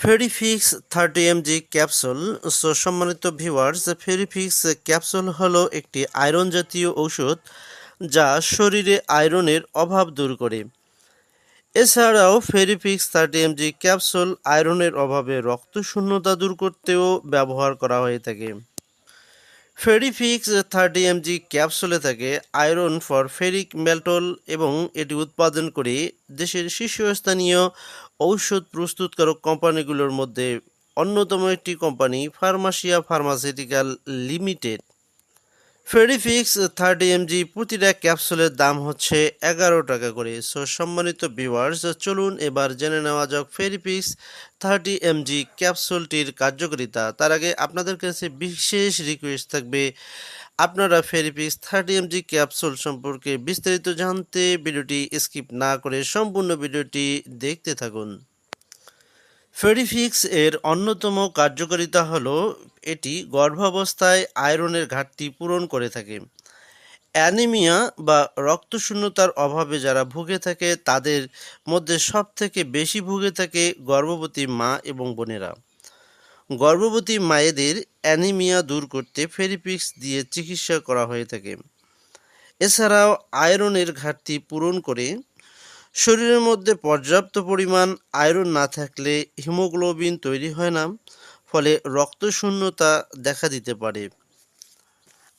Ferifix thirty mg capsule so সম্মানিত viewers ফেরিফিক্স capsule হলো একটি আয়রন জাতীয় ঔষধ যা শরীরে আয়রনের অভাব দূর করে। এছাড়াও ফেরিফিক্স থার্টি এমজি ক্যাপসুল আয়রনের অভাবে রক্ত শূন্যতা দূর করতেও ব্যবহার করা হয়ে থাকে। ফেরিফিক্স থার্টি এমজি ক্যাপসুলে থাকে আয়রন ফর ফেরিক মেলটল এবং এটি উৎপাদন করে দেশের শীর্ষস্থানীয় ঔষধ প্রস্তুতকারক কোম্পানিগুলোর মধ্যে অন্যতম একটি company Pharmacia pharmaceutical limited. Ferifix thirty mg প্রতিটা ক্যাপসুলের দাম হচ্ছে এগারো টাকা করে। সো সম্মানিত ভিউয়ার্স চলুন এবার জেনে নেওয়া যাক ফেরিফিক্স থার্টি এমজি ক্যাপসুলটির কার্যকারিতা। তার আগে আপনাদের কাছে বিশেষ রিকোয়েস্ট থাকবে, আপনারা ফেরিপিক্স থার্টি এমজি ক্যাপসুল সম্পর্কে বিস্তারিত জানতে ভিডিওটি স্কিপ না করে সম্পূর্ণ ভিডিওটি দেখতে থাকুন। ফেরিফিক্স এর অন্যতম কার্যকারিতা হল এটি গর্ভাবস্থায় আয়রনের ঘাটতি পূরণ করে থাকে। অ্যানিমিয়া বা রক্তশূন্যতার অভাবে যারা ভুগে থাকে, তাদের মধ্যে সবথেকে বেশি ভুগে থাকে গর্ভবতী মা এবং বোনেরা। গর্ভবতী মায়েদের অ্যানিমিয়া দূর করতে ফেরিপিক্স দিয়ে চিকিৎসা করা হয়ে থাকে। এছাড়াও আয়রনের ঘাটতি পূরণ করে শরীরের মধ্যে পর্যাপ্ত পরিমাণ আয়রন না থাকলে হিমোগ্লোবিন তৈরি হয় না, ফলে রক্তশূন্যতা দেখা দিতে পারে।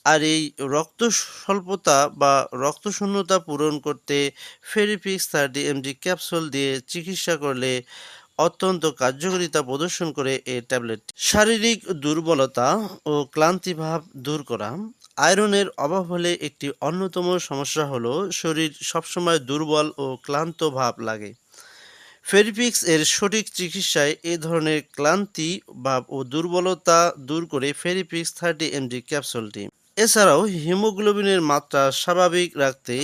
আর এই রক্ত স্বল্পতা বা রক্তশূন্যতা পূরণ করতে ফেরিফিক্স থার্টি এমজি ক্যাপসুল দিয়ে চিকিৎসা করলে অত্যন্ত কার্যকারিতা প্রদর্শন করে এই ট্যাবলেট শারীরিক দুর্বলতা ও ক্লান্তিভাব দূর করা। আয়রনের অভাব হলে একটি অন্যতম সমস্যা হলো শরীর সবসময় দুর্বল ও ক্লান্ত ভাব লাগে। ফেরিপিক্স এর সঠিক চিকিৎসায় এ ধরনের ক্লান্তি ভাব ও দুর্বলতা দূর করে ফেরিপিক্স থার্টি এমজি ক্যাপসুলটি। এছাড়াও হিমোগ্লোবিনের মাত্রা স্বাভাবিক রাখতে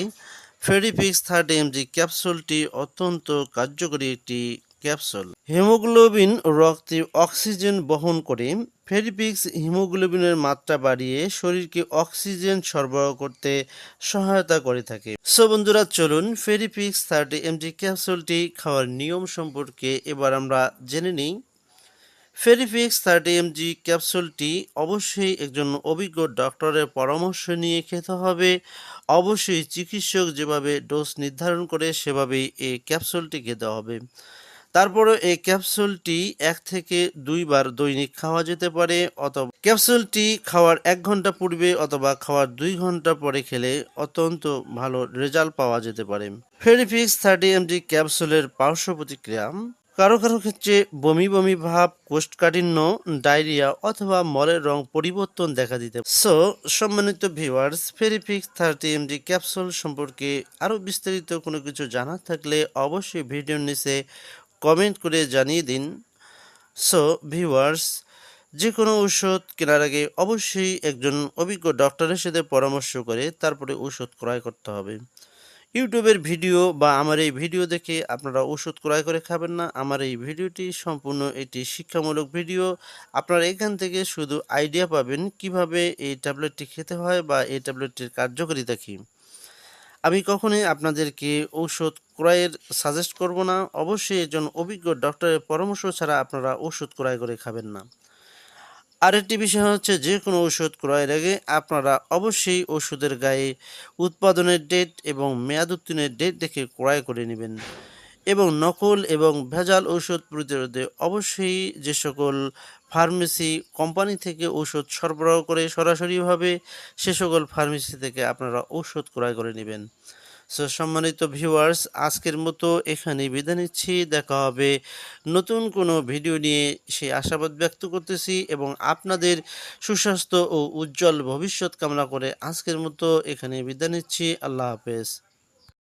ফেরিপিক্স থার্টি এমজি ক্যাপসুলটি অত্যন্ত কার্যকরী একটি ক্যাপসুল। হিমোগ্লোবিন রক্তে অক্সিজেন বহন করে ফেরিপিক্স হিমোগ্লোবিনের মাত্রা বাড়িয়ে শরীরকে অক্সিজেন সরবরাহ করতে সহায়তা করে থাকে। সো বন্ধুরা, চলুন ফেরিপিক্স থার্টি এমজি ক্যাপসুলটি খাওয়ার নিয়ম সম্পর্কে এবার আমরা জেনে নিই। ফেরিফিক্স থার্টি এমজি ক্যাপসুলটি অবশ্যই একজন অভিজ্ঞ ডক্টরের পরামর্শ নিয়ে খেতে হবে। অবশ্যই চিকিৎসক যেভাবে ডোজ নির্ধারণ করে সেভাবেই এই ক্যাপসুলটি খেতে হবে। তারপরে এই ক্যাপসুলটি এক থেকে দুইবার দৈনিক খাওয়া যেতে পারে অথবা ক্যাপসুলটি খাওয়ার এক ঘণ্টা পূর্বে অথবা খাওয়ার দুই ঘণ্টা পরে খেলে অত্যন্ত ভালো রেজাল্ট পাওয়া যেতে পারে। ফেরিফিক্স থার্টি এমজি ক্যাপসুলের পার্শ্ব প্রতিক্রিয়া, কারও কারও ক্ষেত্রে বমি বমি ভাব, কোষ্ঠকাঠিন্য, ডায়রিয়া অথবা মলের রং পরিবর্তন দেখা দিতে সো সম্মানিত viewers Ferifix thirty mg capsule সম্পর্কে আরও বিস্তারিত কোনো কিছু জানার থাকলে অবশ্যই ভিডিওর নিচে কমেন্ট করে জানিয়ে দিন। সো ভিউয়ার্স যে কোনো ঔষধ কেনার আগে অবশ্যই একজন অভিজ্ঞ ডক্টরের সাথে পরামর্শ করে তারপরে ঔষধ ক্রয় করতে হবে। ইউটিউবের ভিডিও বা আমার এই ভিডিও দেখে আপনারা ওষুধ ক্রয় করে খাবেন না। আমার এই ভিডিওটি সম্পূর্ণ একটি শিক্ষামূলক ভিডিও। আপনারা এখান থেকে শুধু আইডিয়া পাবেন কীভাবে এই ট্যাবলেটটি খেতে হয় বা এই ট্যাবলেটটির কার্যকারিতা কী। আমি কখনোই আপনাদেরকে ঔষধ ক্রয়ের সাজেস্ট করব না। অবশ্যই একজন অভিজ্ঞ ডক্টরের পরামর্শ ছাড়া আপনারা ওষুধ ক্রয় করে খাবেন না। আরেকটি বিষয় হচ্ছে যে কোনো ওষুধ ক্রয়ের আগে আপনারা অবশ্যই ওষুধের গায়ে উৎপাদনের ডেট এবং মেয়াদ উত্তীর্ণের ডেট দেখে ক্রয় করে নেবেন এবং নকল এবং ভেজাল ঔষধ প্রতিরোধে অবশ্যই যে সকল ফার্মেসি কোম্পানি থেকে ঔষধ সরবরাহ করে সরাসরিভাবে সে সকল ফার্মেসি থেকে আপনারা ঔষধ ক্রয় করে নেবেন। সো সম্মানিত ভিউয়ার্স আজকের মতো এখানে বিদায় নিচ্ছি। দেখা হবে নতুন কোনো ভিডিও নিয়ে। সেই আশাবাদ ব্যক্ত করতেছি এবং আপনাদের সুস্বাস্থ্য ও উজ্জ্বল ভবিষ্যৎ কামনা করে আজকের মতো এখানে বিদায় নিচ্ছি। আল্লাহ হাফেজ।